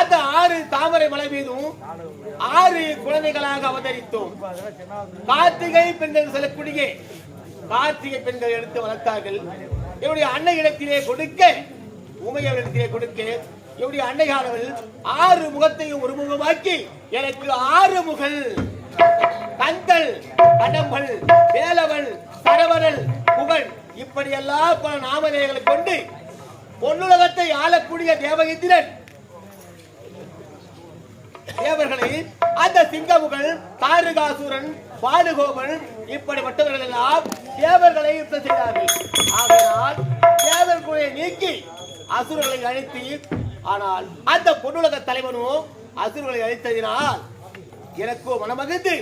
அந்த ஆறு தாமரை மலை மீதும் ஆறு குழந்தைகளாக அவதரித்தோம். கார்த்திகை பெண்கள் செல்லக்கூடிய கார்த்திகை பெண்கள் எடுத்து வளர்த்தார்கள். என்னுடைய அன்னை இடத்திலே கொடுக்க உமையவரிடத்திலே கொடுக்க என்னுடைய அன்னையானவள் ஆறு முகத்தையும் ஒரு முகமாக்கி எனக்கு ஆறு முகல் கந்தல் கடம்பல் வேலவள் சரவணல் புகழ் இப்படியெல்லாம் பல நாமதேயங்களை கொண்டு பொன்னுலகத்தை ஆளக்கூடிய தேவகிந்திரன் தேவர்களை அந்த சிங்கமுகள் தாருகாசுரன் பாடுகோபன் இப்படிப்பட்டவர்கள் எல்லாம் தேவர்களை யுத்தம் செய்தார்கள். ஆகையால் தேவர் நீக்கி அசுரர்களை அழித்து ஆனால் அந்த பொன்னுலக தலைவனும் அசுரர்களை அழித்ததினால் எனக்கோ மனமகிழ்ந்து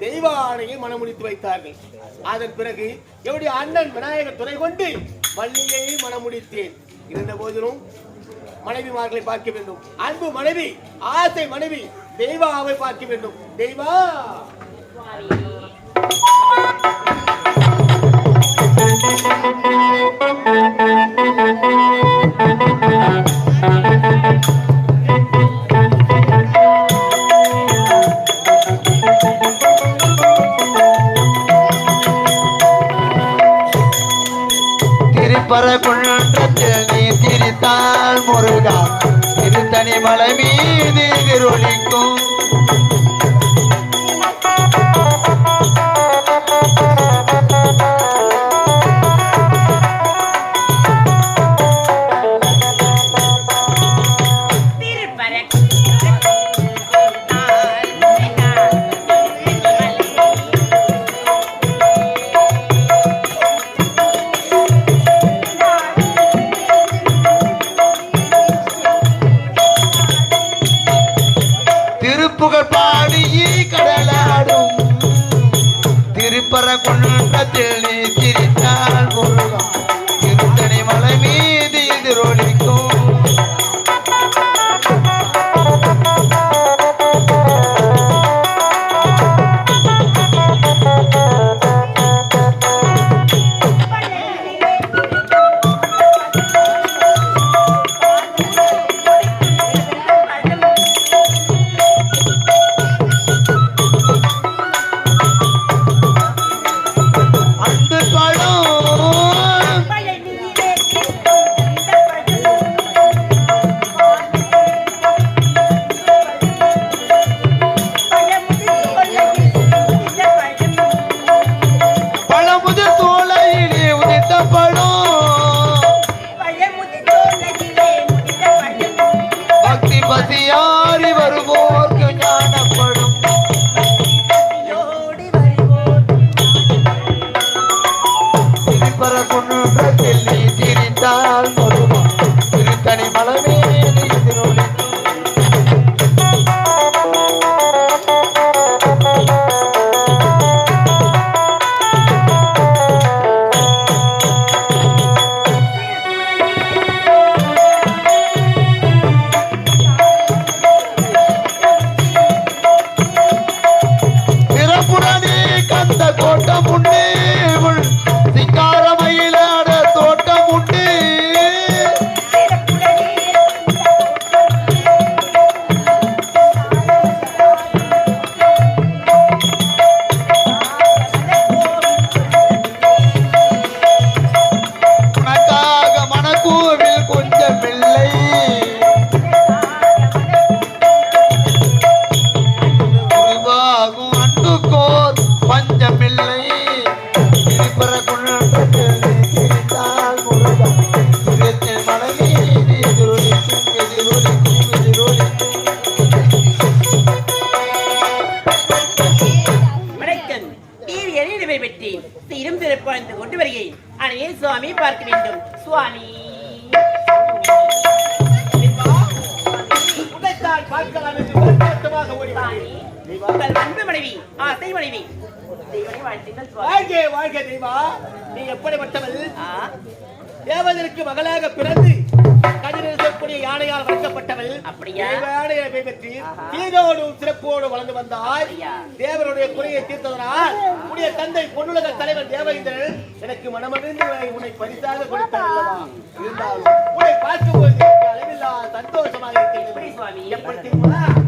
தெய்வானையை மனமுடித்து வைத்தார்கள். அதன் பிறகு என்னுடைய அண்ணன் விநாயகர் துணை கொண்டு வள்ளியை மனமுடித்தேன். இருந்த போதிலும் மனைவிமார்களை பார்க்க வேண்டும். அன்பு மனைவி ஆசை மனைவி தெய்வாவை பார்க்க வேண்டும். தெய்வா! திருத்தணி மலை மீது எதிரொலிக்கும் அன்பு மனைவி. ஆசை மனைவி தெய்வா. நீ எப்படிப்பட்டவள்? தேவதற்கு மகளாக பிறந்து கதிரில் இருக்கக்கூடிய யானையா தேவர்களால் வளர்க்கப்பட்டவள் இறைவை பற்றி சிறப்போடு வளர்ந்து வந்தாய். அப்படியா? தேவருடைய குறையை தீர்த்ததனால் உடைய தந்தை பொன்னுலக தலைவர் தேவேந்திரன் எனக்கு மனமகிழ்ந்து உன்னை பரிசாக கொடுத்தார் இருந்தாலும் உன்னை பார்க்கும்போது ¡Ay, la! ¡Tanto, toma a mí! Por!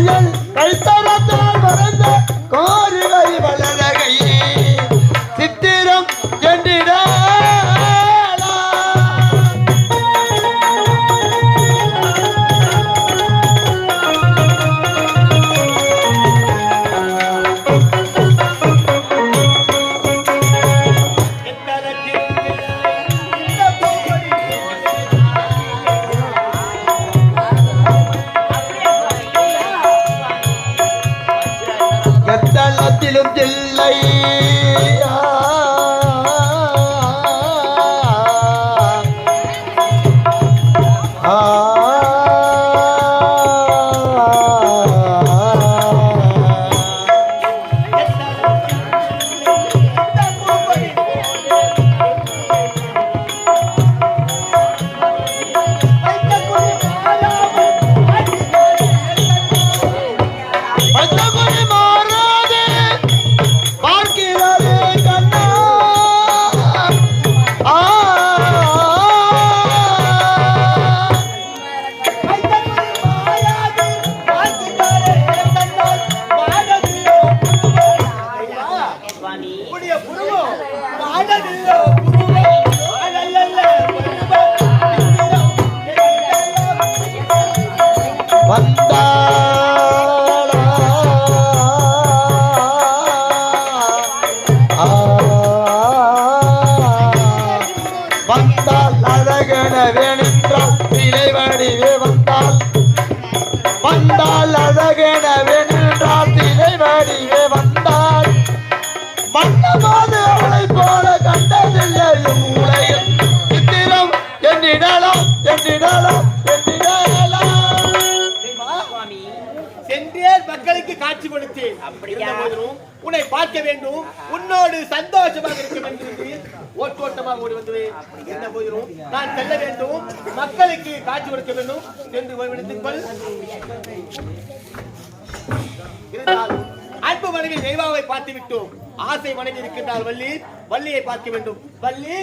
ஐயன் கைத்தரத்தால் வரைந்த கோரிகை வளரகை அப்படியா? போதிலும் உன்னை பார்க்க வேண்டும். உன்னோடு சந்தோஷமாக இருக்க வேண்டும் ஓட்டோட்டமாக ஓடி வந்தது இருந்த போதிலும் நான் செல்ல வேண்டும். மக்களுக்கு காட்சி கொடுக்க வேண்டும். என்று ஓய்வெடுத்துக் கொள். இருந்தாலும் அன்பு மனைவி தெய்வாவை பார்த்து விட்டோம். ஆசை மனைவி இருக்கின்றால் வள்ளி வள்ளியை பார்க்க வேண்டும். வள்ளி!